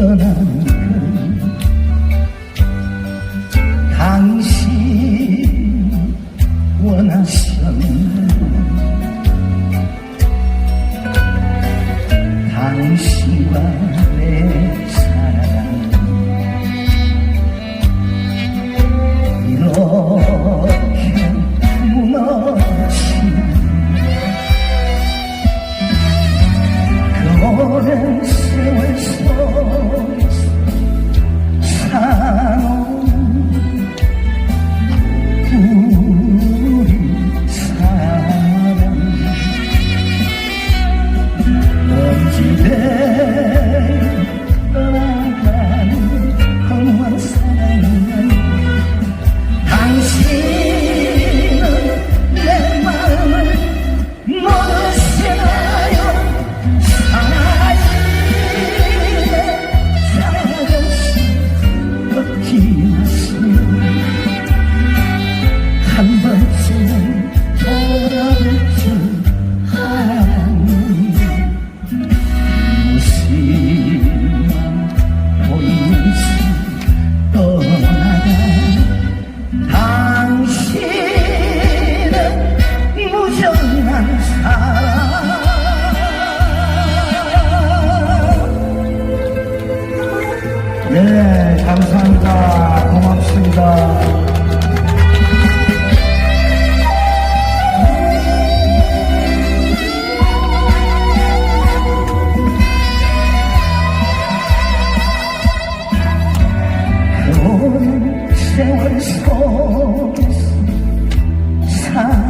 the land. 今天 세월 속에서 사